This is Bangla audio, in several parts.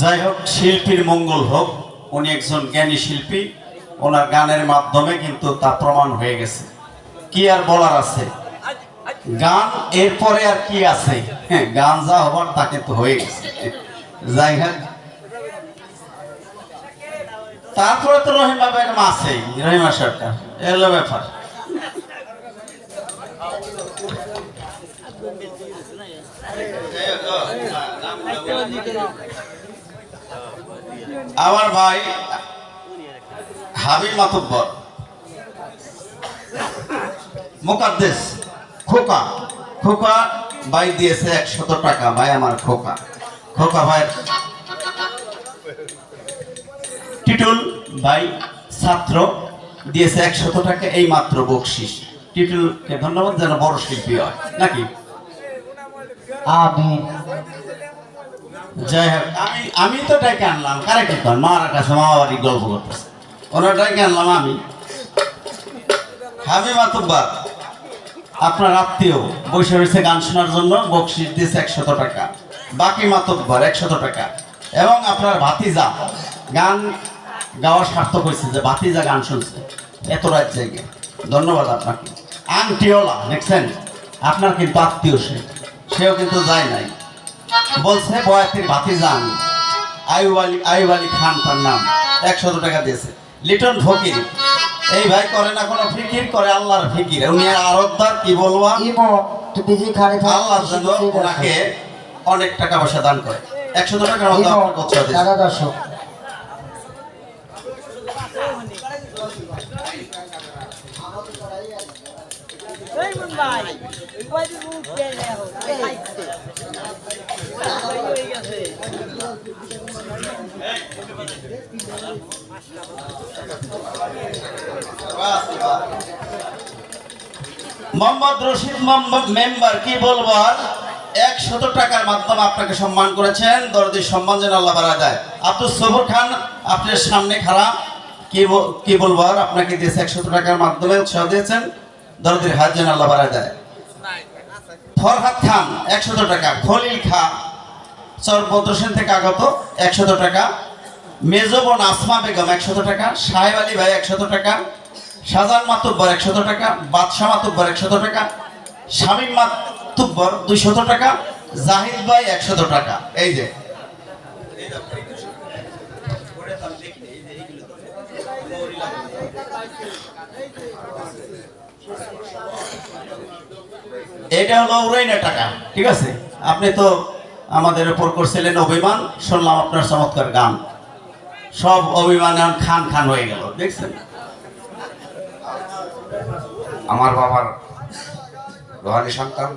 যাই হোক, শিল্পীর মঙ্গল হোক, উনি একজন জ্ঞানী শিল্পী, ওনার গানের মাধ্যমে কিন্তু তা প্রমাণ হয়ে গেছে। কি আর বলার আছে? গান এরপরে আর কি আছে? হ্যাঁ গান যা হবার তাকে তো হয়ে গেছে। যাই হ্যাঁ তারপরে তো রহিমা বেগম আছেই, রহিমা সরকার। এলো ব্যাপার। আমার ভাই হাবিব মাতব্বর। মোকাদ্দেশ খোকা। খোকা ভাই দিয়েছে একশত টাকা ভাই আমার খোকা। খোকা ভাই। টিটুল ভাই ছাত্র দিয়েছে একশত টাকা এই মাত্র বকশিস। টিটুলকে ধন্যবাদ যেন বড় শিল্পী হয় নাকি? আমি যাই হোক আমি আমি তো ডাইকে আনলাম কারে কি কর মার কাছে মা বাড়ি গল্প করতেছে। ওনার ডাইকে আনলাম আমি। হাবি মাতুব্বার আপনার আত্মীয় বসে রয়েছে গান শোনার জন্য বকশিস দিয়েছে একশত টাকা। বাকি মাতুব্বার একশত টাকা। এবং আপনার ভাতিজা গান গাওয়া সার্থক হয়েছে যে ভাতিজা গান শুনছে। এত রাত জায়গায় ধন্যবাদ আপনাকে। আংটিওলা দেখছেন? আপনার কিন্তু আত্মীয় সে। সেও কিন্তু যায় নাই। বলছে বয়াতির ভাতিজা আমি। আয়ুব আলী আয়ুব আলী খান তার নাম। একশত টাকা দিয়েছে। লিটন ফকির এই ভাই করে না কোনো ফিকির করে আল্লাহর ফিকির। উনি আরবদার কি বলব? আল্লাহর জন্য ওনাকে অনেক টাকা পয়সা দান করে। একশো টাকা মতো দাদা দর্শক খাইছে হয়ে মোহাম্মদ রশিদ মোহাম্মদ মেম্বার কি বলব আর? একশত টাকার মাধ্যমে আপনাকে সম্মান করেছেন। দরদি সম্মান যেন আল্লাহ বাড়া দেয়। আব্দুল সবর খান আপনার সামনে খারাপ। কি বলব আর? আপনাকে দিয়েছে একশত টাকার মাধ্যমে উৎসাহ দিয়েছেন। দরদির হাত যেন আল্লাহ বাড়া দেয়। ফরহাদ খান, একশত টাকা। খলিল খা চরপদ্র সেন থেকে আগত, একশত টাকা। মেজবন আসমা বেগম, একশত টাকা। সাহেব আলী ভাই, একশত টাকা। শাহজাহান মাতুব্বর, একশত টাকা। বাদশাহ মাতুব্বর, একশত টাকা। শামীম মাতুব্বর, দুইশত টাকা। জাহিদ ভাই, একশত টাকা। এই যে এটা হলো উড়াইনা টাকা। ঠিক আছে? আপনি তো আমাদের উপর করছিলেন অভিমান শুনলাম আপনার চমৎকার গান। সব অভিমান খান খান হয়ে গেল দেখছেন? আমার বাবার রোহানি সন্তান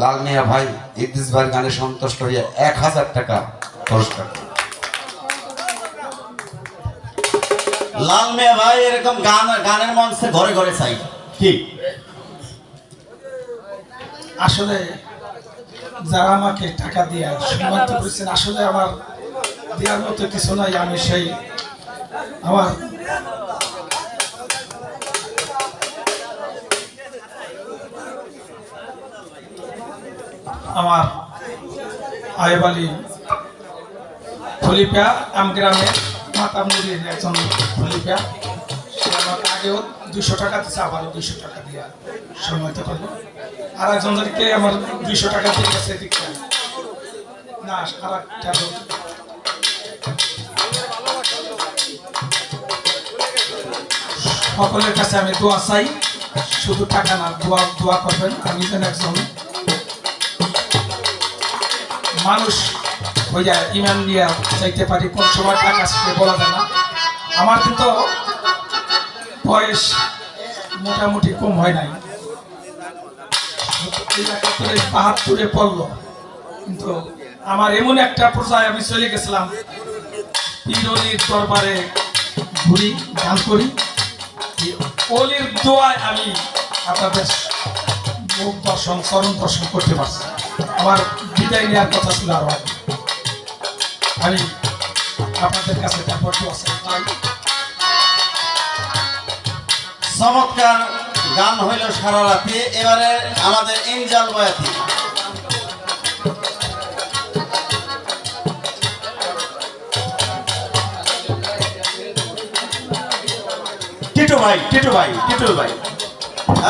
লাল মিয়া ভাই ইদ্দিস ভাই গানে সন্তুষ্ট হয়ে এক হাজার টাকা পুরস্কার। লাল মিয়া ভাই এরকম গান গানের মঞ্চে ঘরে ঘরে চাই। ঠিক আসলে যারা আমাকে টাকা দিয়ে সম্মানিত করেছেন, আসলে আমার দেওয়ার মতো কিছু নাই, আমি সেই আমার আমার আয়েব আলী খলিফা আমগ্রামে মাতামুরির একজন খলিফা। সে আমাকে আগেও দুশো টাকা দিচ্ছে আবারও দুশো টাকা দিয়ে সম্মানিত করল আর একজনদেরকে আমার দুইশো টাকা দিয়ে গেছে না সকলের কাছে আমি দোয়া চাই, শুধু টাকা না, দোয়া দোয়া করবেন, আমি যেন একজন মানুষ হইয়া, ইমান নিয়ে চাইতে পারি, কোন সময় টাকা আসবে বলা যায় না। আমার কিন্তু বয়স মোটামুটি কম হয় নাই। একাত্তরে বাহাত্তরে পড়ল। কিন্তু আমার এমন একটা পর্যায়ে আমি চলে গেছিলাম, পীরলির দরবারে ঘুরি, গান করি। অলির দোয়ায় আমি আপনাদের মুখ দর্শন, চরণ দর্শন করতে পারছি। আমার বিদায় নেওয়ার কথা ছিল আরও। আমি আপনাদের কাছে তারপর দোয়া চমৎকার গান হইল সারা রাতে। এবারে আমাদের ইনজাল বয়াতি টিটু ভাই টিটু ভাই টিটুল ভাই।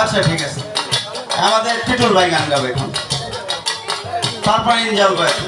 আচ্ছা ঠিক আছে। আমাদের টিটুল ভাই গান গাবে এখন। তারপর ইনজাল বয়াতি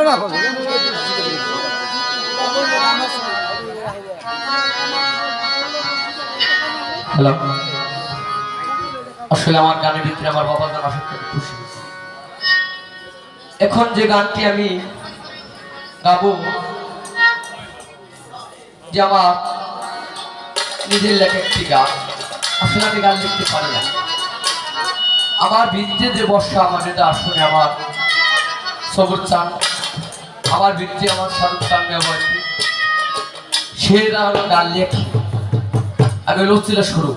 না মানে হ্যালো আসলে আমার গানের ভিতরে আমার বাবার গান আসলে খুব খুশি এখন যে গানটি আমি গাবো যে আমার নিজের লেখা একটি গান আসলে আমি গান লিখতে পারি না। আমার বৃদ্ধে যে বর্ষা, আমার নেতা আসলে আমার সবুজ চান, আমার বৃদ্ধে আমার শাহরুখ চান ব্যবহার সে গান লেখি আমি লচ্ছিল শুরু।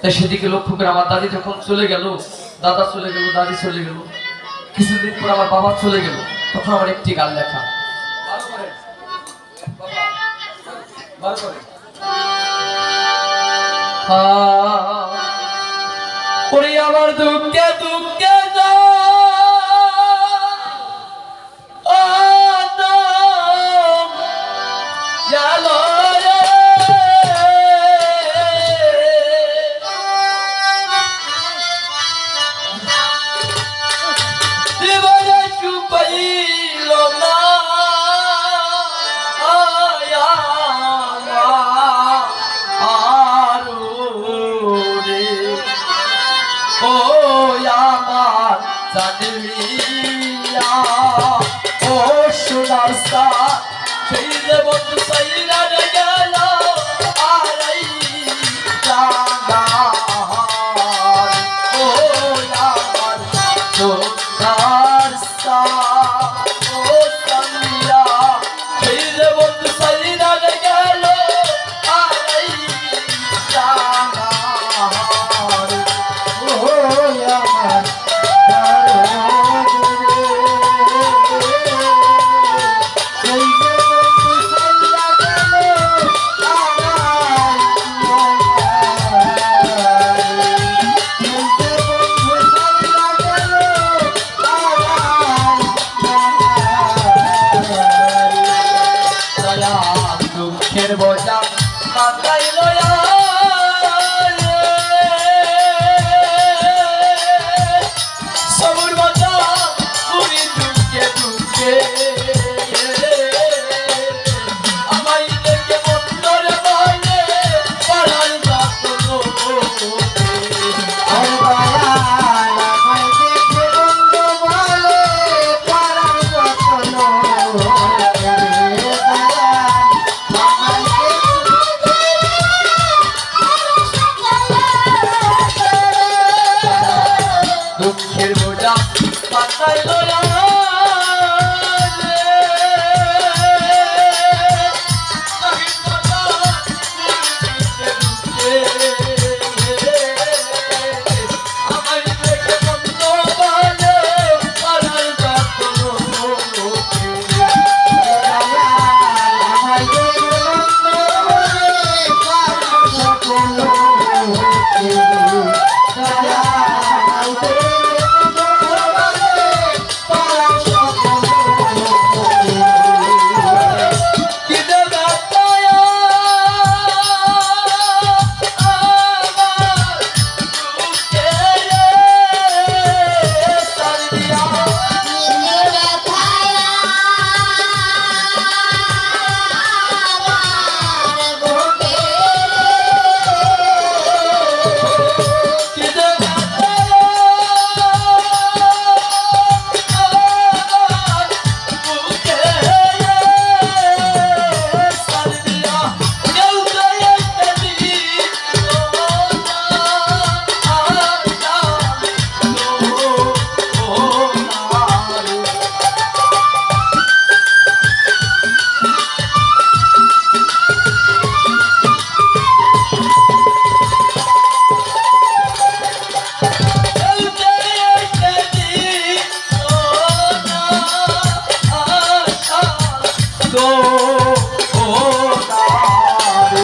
তাই সেদিকে লক্ষ্য করে আমার দাদি যখন চলে গেল, দাদা চলে গেল, দাদি চলে গেল, কিছুদিন পর আমার বাবা চলে গেল, তখন আমার একটি গান লেখা। ওরে আমার দুঃখে